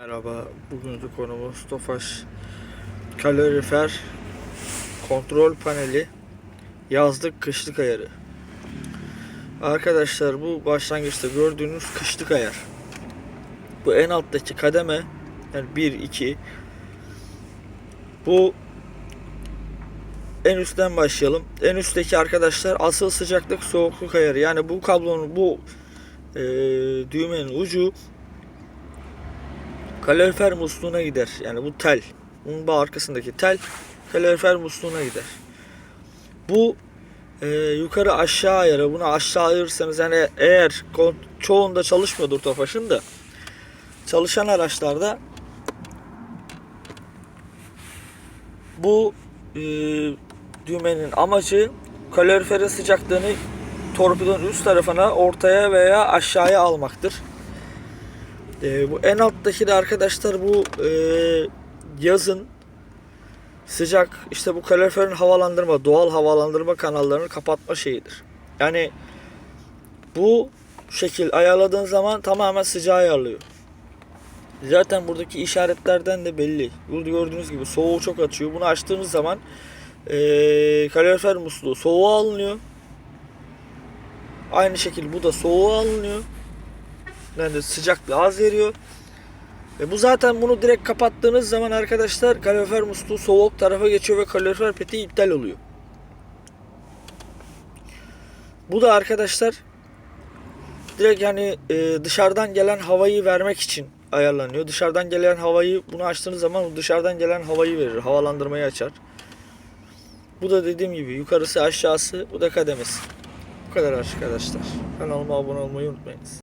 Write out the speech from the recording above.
Merhaba, bugünkü konumuz Tofaş kalorifer kontrol paneli yazlık kışlık ayarı. Arkadaşlar bu başlangıçta gördüğünüz kışlık ayar. Bu en alttaki kademe yani 1 2 bu en üstten başlayalım. En üstteki arkadaşlar asıl sıcaklık soğukluk ayarı. Yani bu kablonun bu eee, düğmenin ucu kalorifer musluğuna gider. Yani bu tel. Bunun bu arkasındaki tel kalorifer musluğuna gider. Bu e, yukarı aşağı ayarı. Bunu aşağı ayırırsanız yani eğer çoğunda çalışmıyordur Tofaş'ın da çalışan araçlarda bu e, düğmenin amacı kaloriferin sıcaklığını torpidonun üst tarafına ortaya veya aşağıya almaktır. Ee, bu en alttaki de arkadaşlar bu e, yazın sıcak işte bu kaloriferin havalandırma, doğal havalandırma kanallarını kapatma şeyidir. Yani bu şekil ayarladığın zaman tamamen sıcağı ayarlıyor. Zaten buradaki işaretlerden de belli. Burada gördüğünüz gibi soğuğu çok açıyor. Bunu açtığımız zaman e, kalorifer musluğu soğuğa alınıyor. Aynı şekilde bu da soğuğa alınıyor. Yani sıcaklığı az veriyor. Ve bu zaten bunu direkt kapattığınız zaman arkadaşlar kalorifer musluğu soğuk tarafa geçiyor ve kalorifer peti iptal oluyor. Bu da arkadaşlar direkt yani e, dışarıdan gelen havayı vermek için ayarlanıyor. Dışarıdan gelen havayı bunu açtığınız zaman dışarıdan gelen havayı verir. Havalandırmayı açar. Bu da dediğim gibi yukarısı aşağısı bu da kademesi. Bu kadar arkadaşlar. Kanalıma abone olmayı unutmayınız.